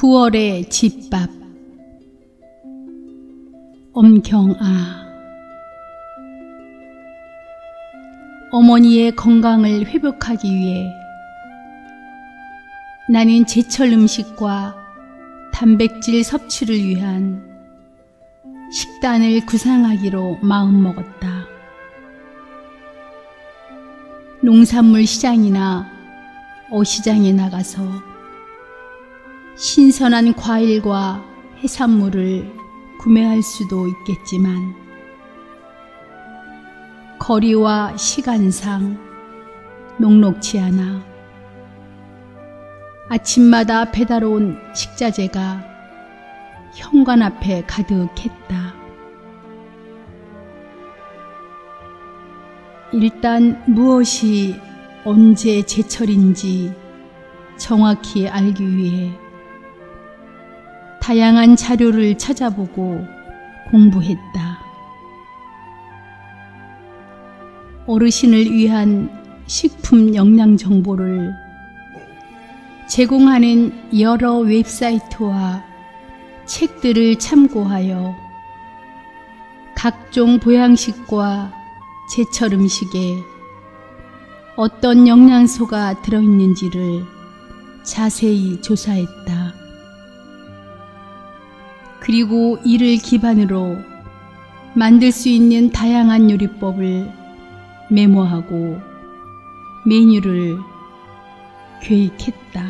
9월의 집밥 엄경아 어머니의 건강을 회복하기 위해 나는 제철 음식과 단백질 섭취를 위한 식단을 구상하기로 마음먹었다. 농산물 시장이나 어시장에 나가서 신선한 과일과 해산물을 구매할 수도 있겠지만 거리와 시간상 녹록치 않아 아침마다 배달 온 식자재가 현관 앞에 가득했다. 일단 무엇이 언제 제철인지 정확히 알기 위해 다양한 자료를 찾아보고 공부했다. 어르신을 위한 식품 영양 정보를 제공하는 여러 웹사이트와 책들을 참고하여 각종 보양식과 제철 음식에 어떤 영양소가 들어있는지를 자세히 조사했다. 그리고 이를 기반으로 만들 수 있는 다양한 요리법을 메모하고 메뉴를 계획했다.